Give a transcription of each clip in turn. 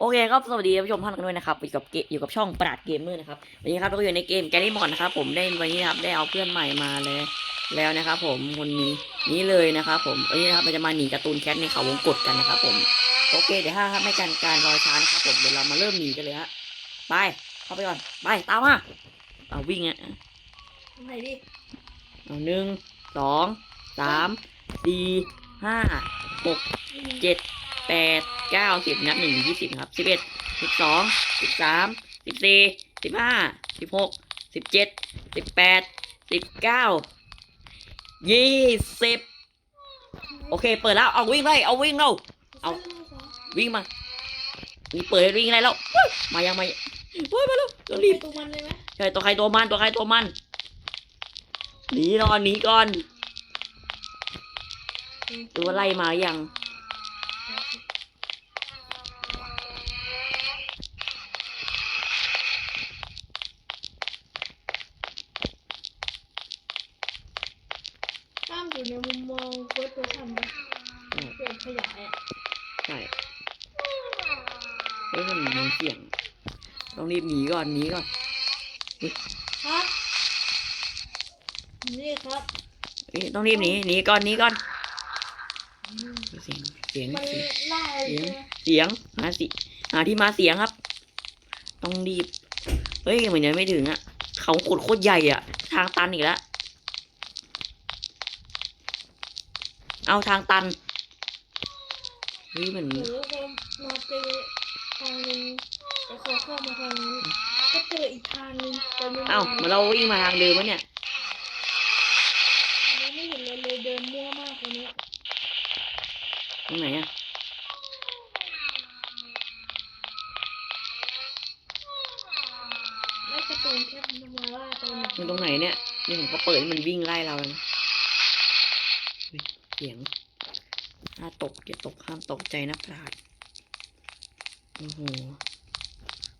โอเคครับ สวัสดีท่านผู้ชมท่านกันด้วยนะครับอยู่กับเกอยู่กับช่องปราดเกมเมอร์นะครับ วันนี้ครับเราก็อยู่ในเกมแกลลี่มอนนะครับ ผมได้วันนี้นะครับได้เอาเพื่อนใหม่มาเลย แล้วนะครับ ผมคนนี้นี้เลยนะครับผมวันนี้นะครับเราจะมาหนีการ์ตูนแคทในเขาวงกตกันนะครับ ผม โอเคเดี๋ยวถ้าไม่การการรอช้านะครับผมเดี๋ยวเรามาเริ่มหนีกันเลยฮะไปเข้าไปก่อนไปตามมาเอาวิ่งอะไหนดิเอาหนึ่งสองสามสี่ห้าหกเจ็ด แปดเก้าสิบนับหนึ่งถึงยี่สิบครับสิบเอ็ดสิบสองสิบสามสิบสี่สิบห้าสิบหกสิบเจ็ดสิบแปดสิบเก้ายี่สิบโอเค เปิดแล้ว เอาวิ่งเลยเอาวิ่งเร็วเอาวิ่งมา นี่เปิดให้วิ่งได้แล้วเฮ้ยมายังมาเฮ้ยมาแล้วเดี๋ยวรีบตัวมันเลยไหมใช่ตัวใครตัวมันตัวใครตัวมันหนีนอนหนีก่อนดูว่าไล่มาหรือยัง ห้ามอยู่ในมุมมองเฟิร์สเพอร์ซันนะเปลี่ยนขยายอะ ใช่เฮ้ยมันมีเสียง ต้องรีบหนี ก่อนหนีก่อนครับนี่ครับเอ้ยต้องรีบหนีหนีก่อนหนีก่อนเสียงเสียงมันเสียงล่าอะไรเสียงใช่ไหมเสียงหาสิหาที่มาเสียงครับ ต้องรีบเฮ้ยเหมือนยังไม่ถึงอะเขาขุดโคตรใหญ่อะ ทางตันอีกแล้วเอาทางตันเฮ้ยเหมือนหรือว่าเขามาเจอทางนึงแต่เขาเข้ามาทางนั้น ก็เจออีกทางนึงแต่ไม่เอ้าเหมือนเราวิ่งมาทางเดิมวะเนี่ยเราไม่เห็นเลยเลยเดินมั่วมากตรงนี้ตรงไหนอะแล้วการะตูนแค่มันมาล่าตอนไหนมันตรงไหนเนี่ยนี่ผมก็เปิดให้มันวิ่งไล่เราแล้วนะเฮ้ยเสียงถ้าตกอย่าตกห้ามตกใจนะพลาดโอ้โห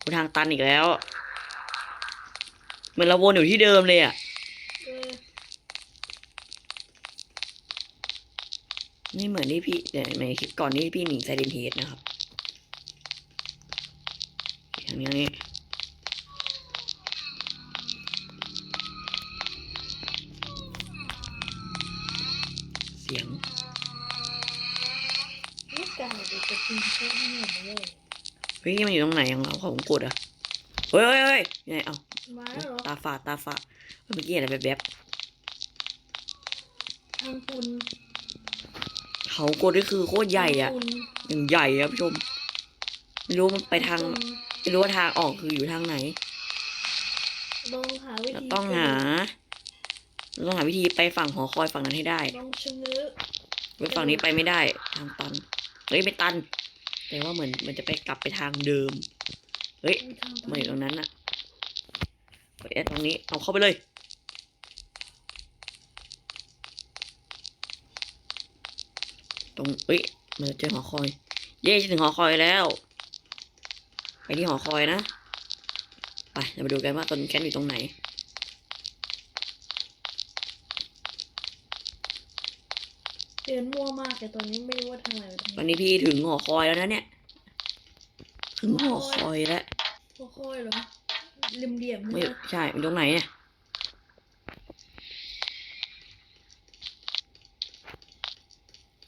กูทางตันอีกแล้ว เหมือนเราวนอยู่ที่เดิมเลยอะเออไม่เหมือนที่พี่แต่ในคลิปก่อนที่พี่หนีไซเดนเฮดนะครับอย่างนี้นี่เสียงลูกไก่เด็กจะกินแค่ไม่เหมือนเลยเฮ้ยมันอยู่ตรงไหนของเราของกดอะ เฮ้ยเฮ้ยเฮ้ยยังไงเอามาแล้วเหรอตาฝาดตาฝาดเฮ้ยเมื่อกี้อะไรแบบแบบทางคุณๆเขากดนี่คือโคตรใหญ่อะคุณอย่างใหญ่ครับผู้ชม ไม่รู้มันไปทางไม่รู้ว่าทางออกคืออยู่ทางไหนลองหาวิเราธีต้องหาเราต้องหาวิธีไปฝั่งหอคอยฝั่งนั้นให้ได้ลองชะเง้อไปฝั่งนี้ไปไม่ได้ ทางตันเฮ้ยไม่ตัน แต่ว่าเหมือนมันจะไปกลับไปทางเดิม เฮ้ยทางมาอยู่ตรงนั้นน่ะ เฮ้ยตรงนี้เอาเข้าไปเลย ตรงเอ้ยมันจะเจอหอคอย เย้จะถึงหอคอยแล้ว ไปที่หอคอยนะไปเรามาดูกันว่าต้นแคนอยู่ตรงไหนเดินมั่วมากแต่ตอนนี้ไม่รู้ว่าทางไหนไปทางตไหอนนนี้พี่ถึงหอคอยแล้วนะเนี่ย ถึงหอคอยแล้วค่อยๆเหรอ เหลี่ยมเหลี่ยมๆไม่นะใช่มันตรงไหนเนี่ย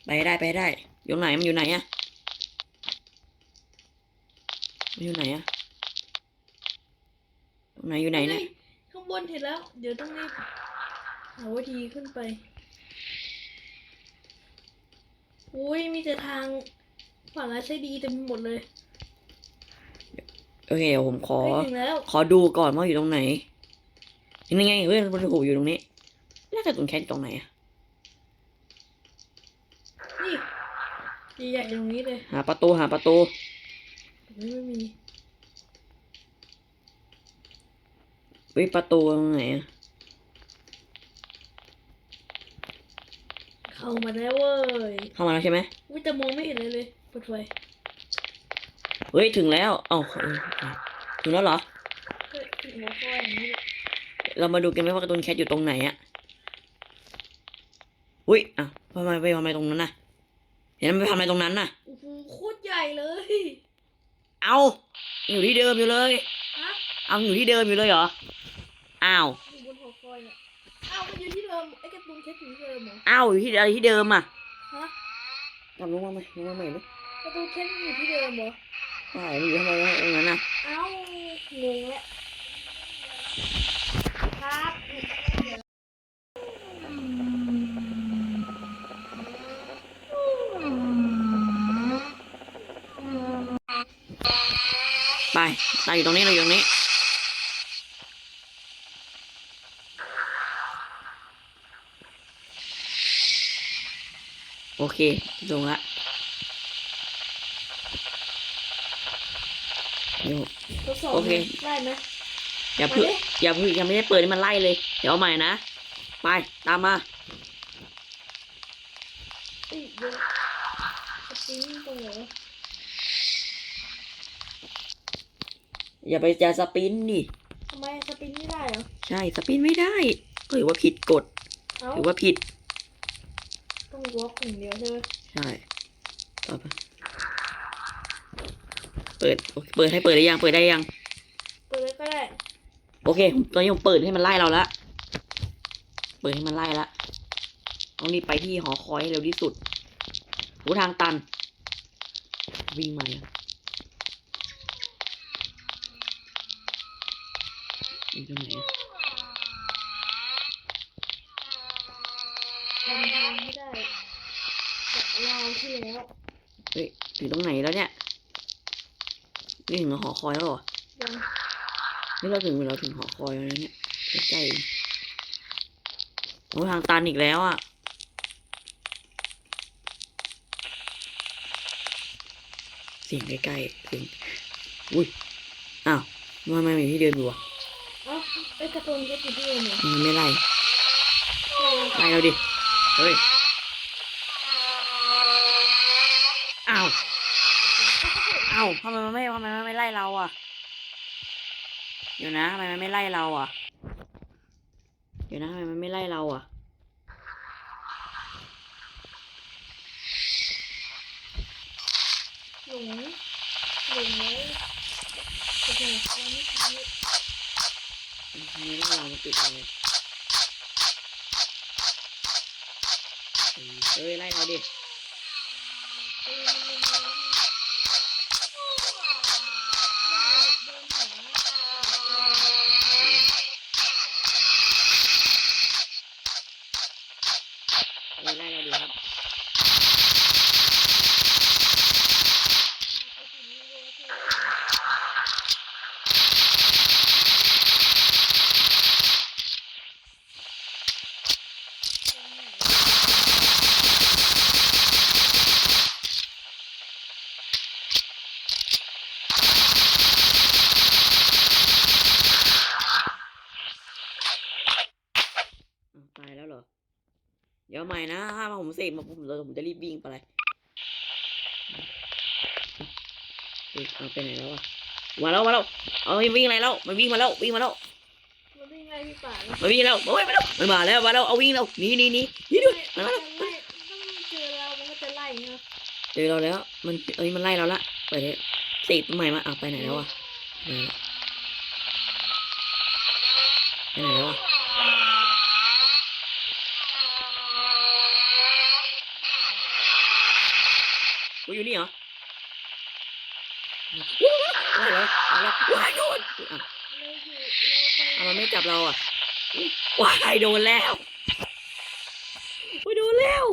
ไปได้ไปได้ อยู่ไหนมันอยู่ไหนอะมันอยู่ไหนอะตรงไหนอยู่ไหนเนี่ยฮ้ข้างบนเห็นแล้ว เดี๋ยวต้องรีบหาวิธีขึ้นไป อุ้ยมีแต่ทางฝั่งร้ายใช้ดีเต็มไปหมดเลย โอเคเดี๋ยวผมขอไปถึงแล้วขอดูก่อนว่าอยู่ตรงไหนนี่ไงเฮ้ยมันถูกอยู่ตรงนี้น่าจะตรงแค่ตรงไหนอะนี่ใหญ่ๆตรงนี้เลยหาประตูหาประตูตรงนี้ไม่มีเฮ้ยประตูตรงไหนอะเข้ามาแล้วเว้ยเข้ามาแล้วใช่ไหมวิแต่มองไม่เห็นเลยเลยเปิดไฟ เฮ้ยถึงแล้ว เอ้าเออถึงแล้วเหรอเฮ้ยหัวข้ออย่างนี้เรามาดูกันไหมว่าการ์ตูนแคทอยู่ตรงไหนอะอุ้ยอะทำไมไปทำไมตรงนั้นน่ะ เห็นมันไปทำอะไรตรงนั้นน่ะโอ้โหโคตรใหญ่เลย เอาอยู่ที่เดิมอยู่เลยฮะเอาอยู่ที่เดิมอยู่เลยเหรอ อ้าวอยู่บนหอคอยเนี่ยอ้าวมันอยู่ที่เดิมไอ้การะตูนเช็คอยู่ที่เดิมเหรอ อ้าวอยู่ที่อะไรที่เดิมอะ ฮะทำลงมาไหมลงมาใหม่ไหมการะตูนเช็คอยู่ที่เดิมเหรอ ใช่มันอยู่ทำไมวะตรงนั้นน่ะเอ้างงแล้วครับไปตายอยู่ตรงนี้เราอยู่ตรงนี้โอเคลงละ ดี๋ยว ทดสอบโอเค ได้ไหม อย่าเพิ่งอย่าเพิ่งยังไม่ได้เปิดให้มันไล่เลย เดี๋ยวเอาใหม่นะ ไป ตามมาอุ้ยเดี๋ยวสปริงตรงไหนวะอย่าไปจะสปินดิ ทำไมสปริงไม่ได้เหรอ ใช่ สปินไม่ได้หรือว่าผิดกฎเอ้าหรือว่าผิด ต้องวอล์กอย่างเดียวใช่ไหมใช่ต่อไป เปิดโอเคเปิดให้เปิดได้ยัง เปิดได้ยัง เปิดเลยก็ได้ โอเค ตอนนี้ผมเปิดให้มันไล่เราละ เปิดให้มันไล่ละต้องรีบไปที่หอคอยให้เร็วที่สุดหูทางตัน วิ่งมาเนี่ยอยู่ตรงไหนอะทำทางไม่ได้จากเราวที่แล้ว เฮ้ยถึงตรงไหนแล้วเนี่ย นี่ถึงหอคอยแล้วเหรอยังนี่เราถึงเราถึงหอคอยแล้วนะเนี่ยใกล้ๆเองโอ้ทางตันอีกแล้วอะเสียงใกล้ๆเสียงอุ้ยอ้าวทำไมไม่มีที่เดินอยู่อะเอ้าไอ้การะตูนเช็คอยู่ที่เดิมเหรอมันไม่ไล่ใช่ไล่เราดิเฮ้ย อ้าว อ้าว ทำไมมันไม่ทำไมมันไม่ไล่เราอะ เดี๋ยวนะทำไมมันไม่ไล่เราอะ เดี๋ยวนะทำไมมันไม่ไล่เราอะ หลงหลงไว้โอเคเราไม่ทำทำไม่ไล่เรามันติดเลยเฮ้ยไล่เราดิ เออมันมีอะไรเดินหา เฮ้ยไล่เราดิครับ อ้าวตายแล้วเหรอ เดี๋ยวใหม่นะถ้ามาผมเสกมาผมเราผมจะรีบวิ่งไปเลยเฮ้ยเอาไปไหนแล้วอะ มาแล้วมาแล้วเอาวิ่งอะไรแล้วมันวิ่งมาแล้ววิ่งมาแล้วมันวิ่งไล่ที่ป่าเลยมันวิ่งแล้วโอ้ยมาแล้วมันมาแล้วมาแล้วเอาวิ่งแล้วหนีหนีหนีหนีด้วยมัมานแล้วจะไล่ถ้ามันเจอเรามันก็จะไล่เนาะเจอเราแล้ว มันเอ้ยมันไล่เราละไปเลยเสกตัวใหม่มาอะไปไหนแล้วอะไปไหนแล้วไปไหนแล้วอะกูอยู่นี่เหรอ ว้ายแล้วว้ายแล้วว้ายโดนอะเราอยู่เอาเรามันไม่จับเราอะว้ายโดนแล้วโอ้ยโดนแล้ว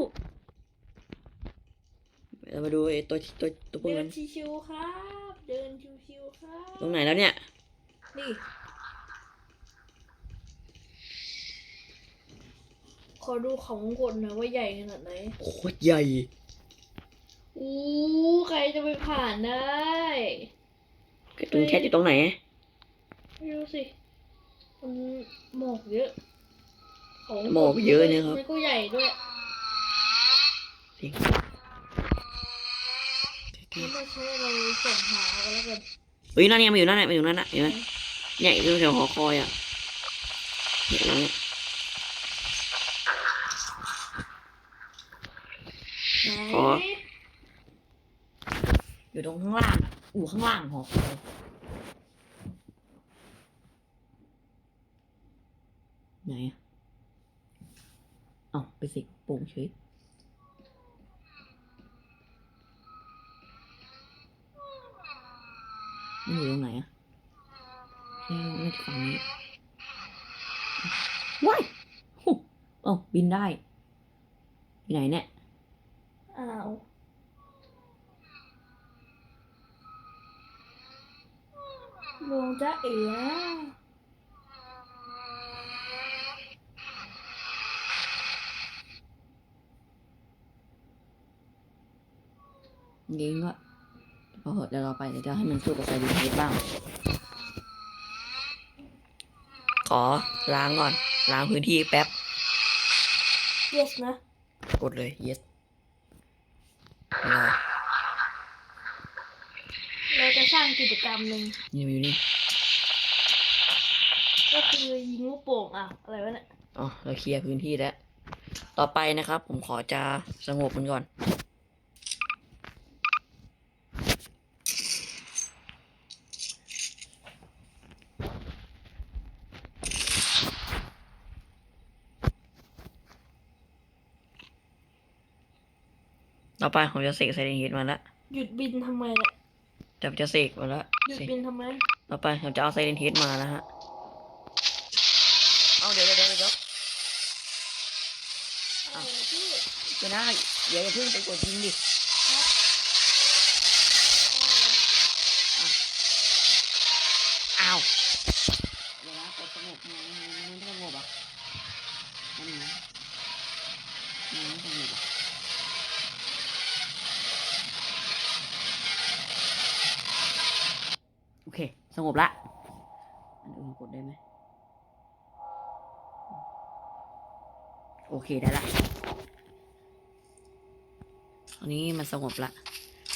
เรามาดูไอ้ตัวตัวตัวพไปวกเดินั้น นชิวๆครับ เดินชิวๆครับตรงไหนแล้วเนี่ย นี่ขอดูของกดหน่อยว่าใหญ่ขนาดไหนโคตรใหญ่ อู้ใครจะไปผ่านได้ ตรงแคทอยู่ตรงไหน ไม่รู้สิมันหมอกเยอะของหมอกเยอะนะครับ มันก็ใหญ่ด้วยเสียงไม่ต้องใช้อะไรส่งหากันแล้วกันเฮ้ยนั่นเนี่ยมันอยู่นั่นน่ะมันอยู่นั่นน่ะเห็นไหมเนี่ยอยู่แถวหอคอยอะเนี่ยตรงเนี้ยไหนขออยู่ตรงข้างล่าง อะอู่ข้างล่างหอคอยไหนอะเอาไปสิโป่งเฉยมันอยู่ตรงไหนอะแค่ไม่ฝั่งนี้ว้ายโอ้บินได้อยู่ไหนเนี่ยอ้าว ลงจ้าเอ๋ยิงก็พอเหอะเดี๋ยวเราไปเดี๋ยวจะให้มันสู้กับไซรีเฮดบ้าง ขอล้างก่อน ล้างพื้นที่แป๊บ yes นะ กดเลย yes อะไร เราจะสร้าง กิจกรรมหนึ่งนี่อยู่นี่ก็คือยิงลูกโป่งอะอะไรวะเนี่ยอ๋อเราเคลียร์พื้นที่แล้ว ต่อไปนะครับ ผมขอจะสงบมันก่อน ต่อไปผมจะเสกไซเรนเฮดมาแล้วหยุดบินทำไม เนี่ยจะจะเสกมาแล้วหยุดสิบินทำไมต่อไปผมจะเอาไซเรนเฮดมานะฮะ เอาเดี๋ยวเดี๋ยวเดี๋ยวเดี๋ยวอะไรนะพี่เดี๋ยวนะเดี๋ยวอย่าเพิ่งไปกดยิงดิอ้าวเดี๋ยวนะกดสงบมันมันมันไม่สงบอะมันนี่นะมันไม่สงบอะโอเค สงบละอันอื่นกดได้ไหมโอเคได้ละตอนนี้มันสงบละ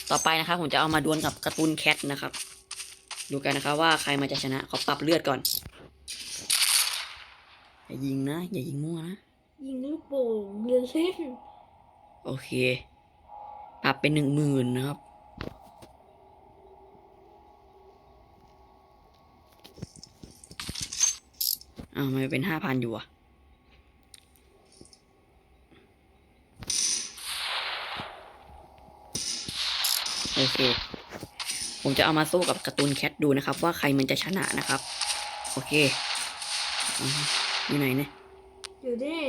ต่อไปนะครับผมจะเอามาดวลกับการ์ตูนแคทนะครับ ดูกันนะครับว่าใครมันจะชนะขอปรับเลือดก่อนอย่ายิงนะ อย่ายิงมั่วนะ ยิงลูกโป่งเรียนเส้นโอเคปรับเป็นหนึ่งหมื่นนะครับ อ้าวทำไมเป็นห้าพันอยู่อะโอเค ผมจะเอามาสู้กับการ์ตูนแคทดูนะครับ ว่าใครมันจะชนะนะครับ โอเคอ่าอยู่ไหนเนี่ยอยู่นี่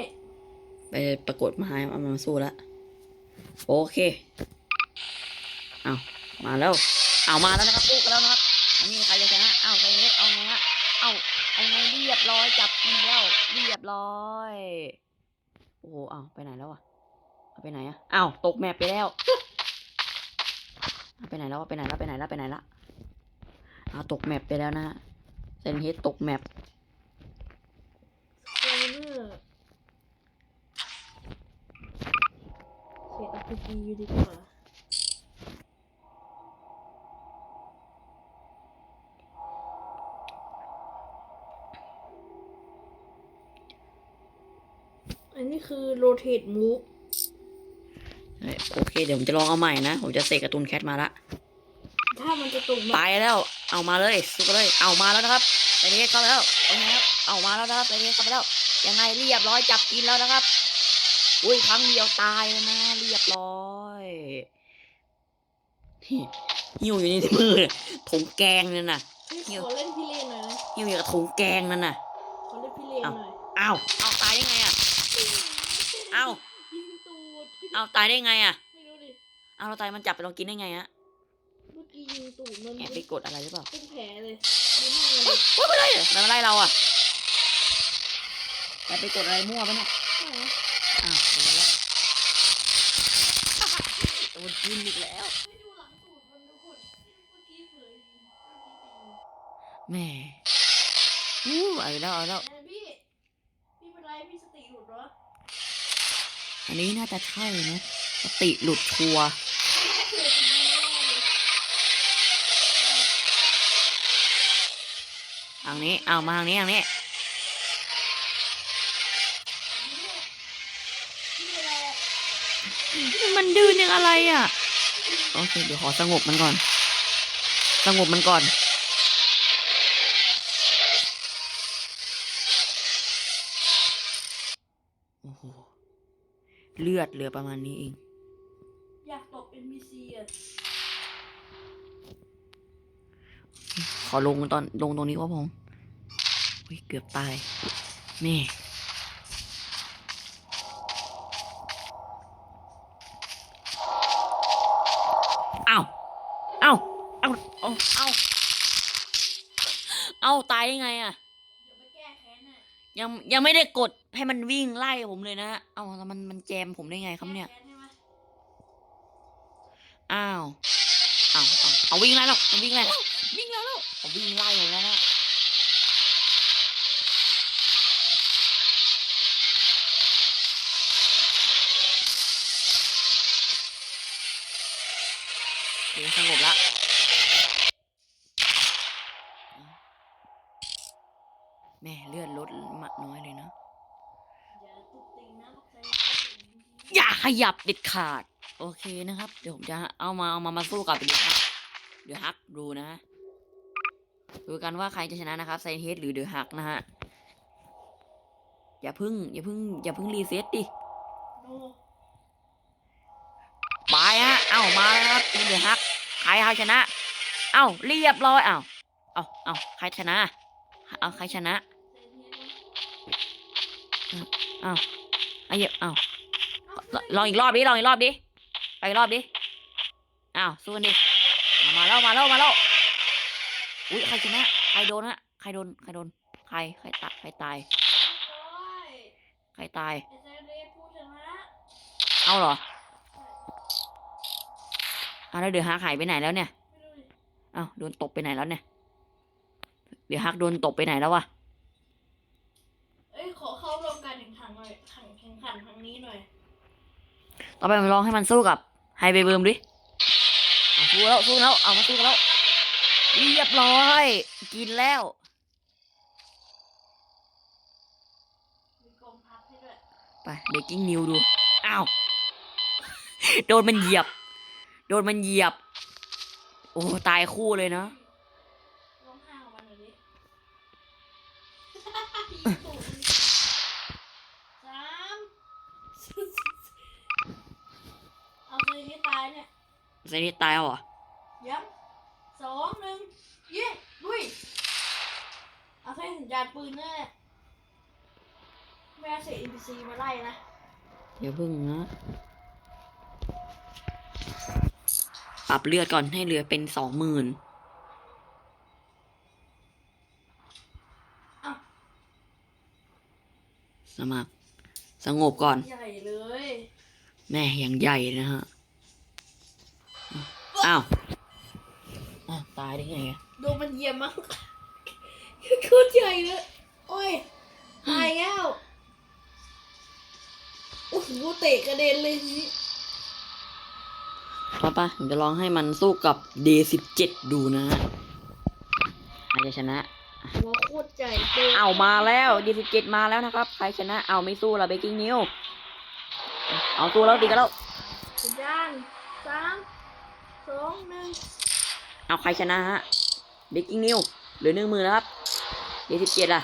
ไปปรากฏมาให้เอามาสู้แล้วโอเค เอามาแล้ว เอามาแล้วนะครับสู้กันแล้วนะครับ รียบร้อยจับกินแล้วเรียบร้อยโอ้โหเอาไปไหนแล้วอะเอาไปไหนอะอ้าวตกแมปไปแล้วไปไหนแล้วไปไหนแล้วไปไหนแล้วไปไหนละเอาตกแมปไปแล้วนะเซนเฮดตกแมปโคเนอร์เสียอ p g ดีกว่า อันนี้คือโรเ t ต move เอ้ยโอเค เดี๋ยวผมจะลองเอาใหม่นะ ผมจะเสกการ์ตูนแคทมาละ ถ้ามันจะตกไปมาแล้ว เอามาเลยสู้กันเลย เอามาแล้วนะครับไปนี้เข้าไปแล้วโอเคครับ เอามาแล้วนะครับไปนี้เข้าไปแล้ว ยังไงเรียบร้อยจับกินแล้วนะครับ อุ้ยครั้งเดียวตายแล้วนะ เรียบร้อยหิหิวอยู่ในมือเนี่ยถุงแกงนั่นน่ะพี่ขอเล่นพี่เลนหน่อยนะหิวอยู่กับถุงแกงนั่นน่ะขอเล่นพี่เลนหน่อย อ้าว เอาตายได้ไงอะ เอ้ายิงตูดเอาตายได้ไงอะไม่รู้ดิเอาเราตายมันจับไปเรากินได้ไงฮะเมื่อกี้ยิงตูดมันแอบไปกดอะไรหรือเปล่าเป็นแผลเลยดูหน้ามันเลยโอ้ยไม่ได้เหรอมันมาไล่เราอะแอบไปกดอะไรมั่วปะเนี่ยอ้าวโดนแล้วโดนกินอีกแล้วไม่ดูหลังตูดมันทุกคนเมื่อกี้เผยยิงเมื่อกี้ตีแหม่อู้เอาอีกแล้วเอาอีกแล้วแอนพี่พี่เป็นไรพี่สติหลุดเหรอ อันนี้น่าจะใช่นะสติหลุดชัวร์เกิดจริงๆแน่เลยทางนี้ เอามาทางนี้ทางนี้ มันดื้อยังอะไรอะ โอเค เดี๋ยวขอสงบมันก่อน สงบมันก่อนโอ้โห เลือดเหลือประมาณนี้เอง อยากตบ NPC อะขอลงตอนลงตรงนี้ก็พออุ้ยเกือบตายแม่เอ้าเอ้าเอ้าเอ้าเอ้าเอ้าตายได้ไงอะ ยังยังไม่ได้กดให้มันวิ่งไล่ผมเลยนะเอ้าแล้วมันมันแจมผมได้ไงครับเนี่ยแก้แค้นใช่ไหมอ้าวอ้าวเอาเอาวิ่งไล่แล้วเอาวิ่งไล่แล้ววิ่งไล่แล้วเอาวิ่งไล่ผมแล้วนะโอเคสงบละแม่เลือดล ดน้อยเลยนะ อย่าขยับเด็ดขาด โอเคนะครับ เดี๋ยวผมจะเอามาเอามามาสู้กับเดี๋ยวฮักเดี๋ยวฮักดูนะฮะดูกันว่าใครจะชนะนะครับไซเทสหรือเดือฮักนะฮะ อย่าพึ่ง อย่าพึ่ง อย่าพึ่งรีเซ็ตดิไปฮะ เอ้ามาแล้วครับทีมเดือฮัก ใครใครชนะ เอ้าเรียบร้อย เอ้า เอ้า เอ้าใครชนะ เอาใครชนะ อ้าไอ้เหี้ยเอ้าลลองอีกรอบดิลองอีกรอบดิไปอีกรอบดิอ้าวสู้กันดิมาแล้วมาแล้วมาแล้วอุ้ยใครชนะใครโดนฮะใครโดนใครโดนใครใครตายใครตายใครตายเอาเหรอเอาแล้วเดือฮักหายไปไหนแล้วเนี่ย เอ้าโดนตบไปไหนแล้วเนี่ย เดี๋ยวฮักโดนตบไปไหนแล้ววะ เอ้ยขอเข้าร่วมการแข่งขันหน่อยแข่งแข่งขันครั้งนี้หน่อย ต่อไปมันลองให้มันสู้กับไฮเบเบิร์มดิสู้แล้วสู้แล้วเอามาสู้กันแล้วเรียบร้อย กินแล้วไปเบกกิ้งนิวดูอ้าวโดนมันเหยียบ โดนมันเหยียบ โอ้ ตายคู่เลยนะ เอาเลยที่ตายเนี่ยเซนิตายแล้วเหรอย้ำสองหนึ่งยิงลุยเอาแค่สัญญาณปืนนั่นแหละไม่เอาเสีย NPC มาไล่นะเดี๋ยวพึ่งนะปรับเลือดก่อนให้เหลือเป็นสองหมื่นอ้าวสมัครสงบก่อน ใหญ่เลย แม่อย่างใหญ่นะฮะ อ้าวอ้าวตายได้ไงอะโดนมันเหยียบมั้งโคตรใหญ่เลยโอ้ยตายแล้วโอ้โหเตะกระเด็นเลยทีนี้ป้าป้าผมจะลองให้มันสู้กับ D17 ดูนะฮะใครจะชนะ หัวโคตรใหญ่เตะเอามาแล้ว D17 มาแล้วนะครับ ใครชนะ เอาไม่สู้ละเบกกิ้งนิว เอาสู้แล้วตีกันแล้วสัญญาณสาม สองหนึ่งเอาใครชนะฮะเบกกิ้งนิวเหลือหนึ่งมือแล้วครับ D17 ล่ะ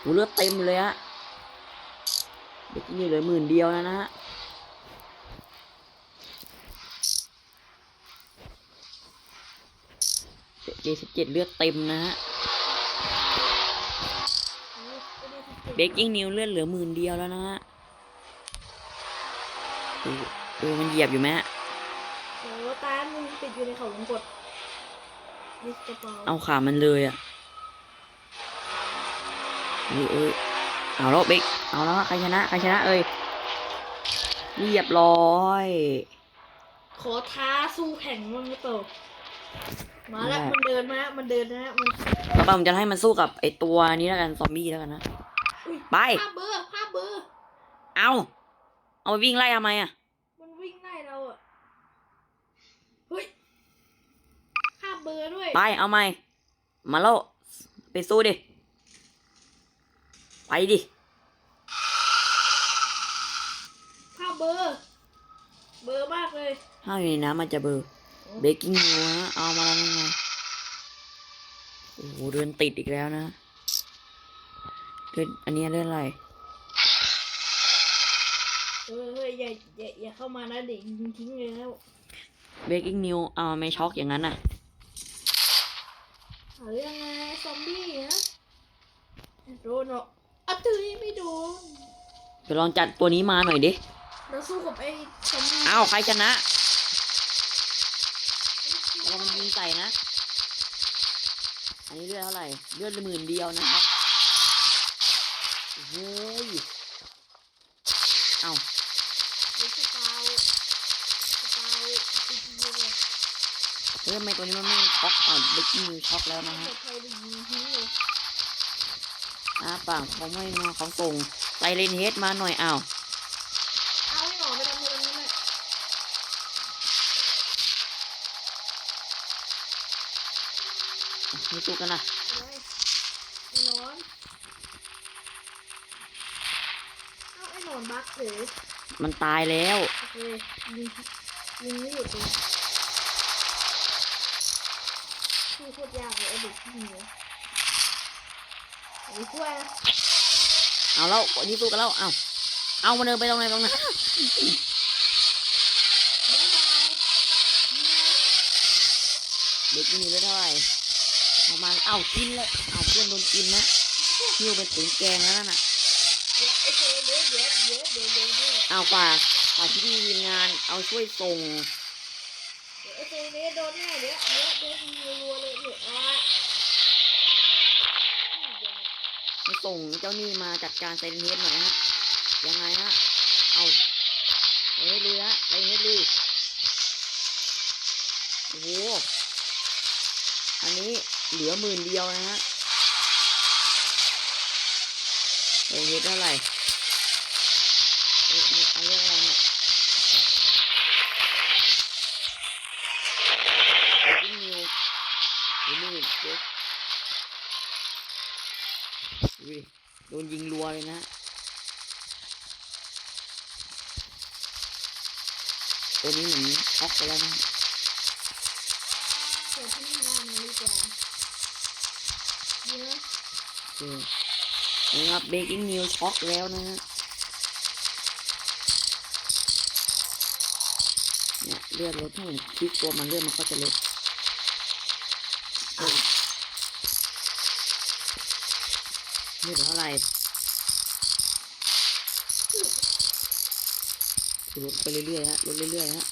โหเลือดเต็มเลยฮะเบกกิ้งนิวเหลือหมื่นเดียวแล้วนะฮะ D17 เจ็ดเลือดเต็มนะฮะเบกกิ้งนิวเลือดเหลือหมื่นเดียวแล้วนะฮะดูดูมันเหยียบอยู่ไหมฮะ โอ้ตามึงติดอยู่ในเขาวงกดนี่กระเป๋าเอาขามันเลยอะเอ้ยเอ้ยเอาแล้วเบกเอาแล้วใครชนะใครชนะเอ้ยเรียบร้อยขอท้าสู้แข่งมั้งหรือเปล่ามาแล้วมันเดินมาแล้วมันเดินนะมันต่อไปผมจะให้มันสู้กับไอตัวนี้แล้วกันซอมบี้แล้วกันนะ อุ๊ยไป ภาพเบอร์ภาพเบอร์ เอา เอาไปวิ่งไล่ทำไมอะ มันวิ่งไล่เราอะเฮ้ยภาพ เบอร์ด้วย ไปเอาไหมมาแล้วไปสู้ดิ ไปดิภาพเบอร์ เบอร์มากเลยถ้าอยู่ในน้ำมันจะเบลอร์ เบกกิ้งนิวฮะเอามาแล้วยังไงโอ้โหเดินติดอีกแล้วนะเดินอันนี้เลื่อนอะไรเออเฮ้ยอย่าอย่าอย่าเข้ามานะเด็กยิงทิ้งเลยแล้ว breaking news เอาไม่ช็อกอย่างนั้นน่ะ เอาเรื่องไงซอมบี้นะโดนหรอกอะตื้อไม่โดนเดี๋ยวลองจัดตัวนี้มาหน่อยดิ เราสู้กับไอ้ซอมบี้อ้าวใครชนะเรามันยิงใส่นะ อันนี้เลือดเท่าไหร่ เลือดหมื่นเดียวนะครับโอ้ย เอ้า ทำไมตัวนี้มันไม่ช็อกอะ breaking news ช็อกแล้วนะฮะอ้าปากเขาไม่มาเขาส่งไซเรนเฮดมาหน่อยอ้าวเอาให้หนอไปทำอะไรนั่นแหละไม่สู้กันนะไอ้นอนเอาไอ้นอนบักหรือมันตายแล้วโอเคยิงยิงไม่หยุดเลย คือโคตรยากเลยไอ้เด็กที่หนีไอ้ช่วยนะเอาแล้ววันนี้สู้กันแล้วเอาเอามาเดินไปตรงไหนตรงนั้นบ๊ายบายยิงนะเด็กนี่เลยเท่าไหร่ประมาณเอากินเลยเอาเพื่อนโดนกินนะหิ้วเป็นตุ๋นแกงแล้วนั่นน่ะเดี๋ยวไอ้เจ๊เดี๋ยวเดี๋ยวเดี๋ยวเดี๋ยวเดี๋ยวเดี๋ยวเอาฝากฝากที่พี่ทีมงานเอาช่วยส่งไอ้เจ๊เดี๋ยวโดนแน่เดี๋ยวเดี๋ยวเดี๋ยวยิงรัวๆเลย ส่งเจ้านี่มาจัดการไซเรนเฮดหน่อยฮะยังไงฮะเอาไปให้เลยฮะไปให้เฮดลุยโอ้โหอันนี้เหลือหมื่นเดียวนะฮะไซเรนเฮดเท่าไหร่เอ๊ะนี่เอาเรื่องอะไรเนี่ยนิวหรือหมื่นเจ็ด ดิโดนยิงรัวเลยนะตัวนี้เหมือนช็อกไปแล้วนะเดี๋ยวที่งานมาดีกว่าเยอะคือนะครับเบกกิ้งนิวช็อกแล้วนะฮะเนี่ยเลือดลดถ้าผมคลิกตัวมันเลือดมันก็จะลด เลือดเท่าไหร่คือลดไปเรื่อยๆฮะลดเรื่อยๆฮะ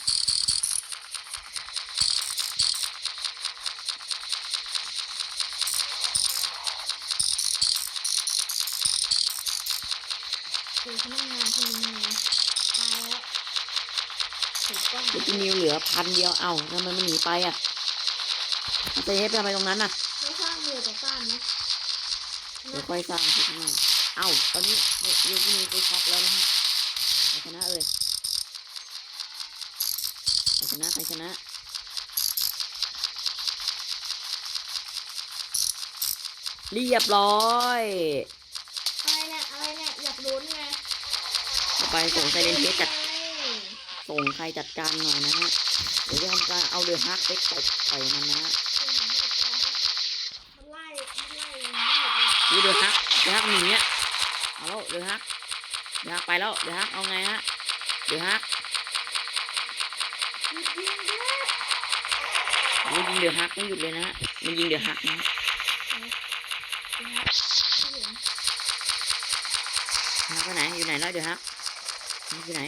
เจอพนักงานคนหนึงตายแล้วถูกต้องเบกกิ้งนิวเหลือพันเดียว เอ้าทำไมมันหนีไปอะมันไปเฮดไปทำไมตรงนั้นน่ะ ไม่สร้างเรือแต่สร้างนะ เดี๋ยวค่อยสร้างขึ้นมาเอ้าตอนนี้เยูกินีไปช็อกแล้วนะฮะใครชนะเอ่ยใครชนะใครชนะเรียบร้อยอะไรเนี่ยอะไรเนี่ยอยากโดนไงต่อไปส่งไซเรนเทสจัดไงส่งใครจัดการหน่อยนะฮะเดี๋ยวจะทำการเอาเดือดฮักไปตบต่อยมันนะฮะ มันไล่มันไล่อย่างนี้หม ดเลยดูเดือดฮักเดือดฮักหนีเนี่ยเอาแล้วเดือดฮักเดือดฮักไปแล้วเดือดฮักเอาไงฮะเดือดฮักมันยิงเดือดฮักไม่หยุดเลยนะมันยิงเดือดฮักนะฮักไปไหนอยู่ไหนแล้วเดี๋ยวฮักอยู่ไหน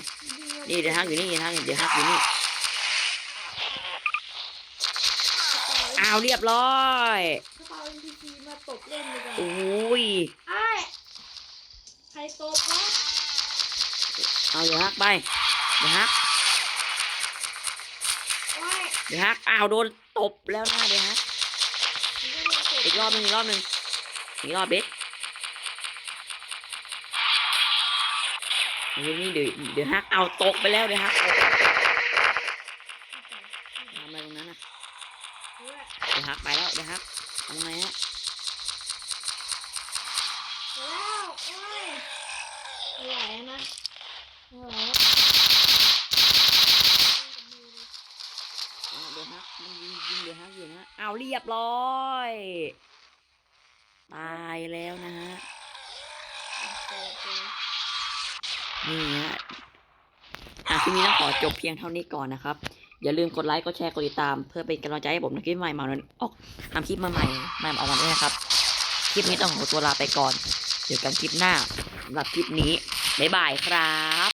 นี่เดี๋ยวฮักอยู่นี่เดี๋ยวฮักเดี๋ยวฮักอยู่นี่อ้าวเรียบร้อย โอ้ยไอ้ใครตบวะเอาเดี๋ยวฮักไปเดี๋ยวฮักไอ้เดี๋ยวฮักอ้าวโดนตบแล้วนะเดี๋ยวฮักผมก็โดนตบอีกรอบหนึงอีกรอบหนึงอีกรอบเบ็ดเดี๋ยวนี่เดี๋ยวเดี๋ยวฮักเอาตกไปแล้วเดี๋ยวฮักตกทำอะไรตรงนั้นน่ะเดี๋ยวฮักไปแล้วเดี๋ยวฮักทำไงฮะ แล้วโอ้ยไม่ไหวนะไม่ไหว เอาเดี๋ยวฮักมันยิงยิงเดี๋ยวฮักอยู่นะเอา เรียบร้อย ตายแล้วนะฮะนี่ฮะอะคลิปนี้ต้องขอจบเพียงเท่านี้ก่อนนะครับ อย่าลืมกดไลค์ กดแชร์ กดติดตาม เพื่อเป็นกำลังใจให้ผมในคลิปใหม่มาออกทำคลิปมาใหม่ใหม่ออกมาด้วยนะครับ คลิปนี้ต้องขอตัวลาไปก่อน เจอกันคลิปหน้าสำหรับคลิปนี้ บ๊ายบายครับ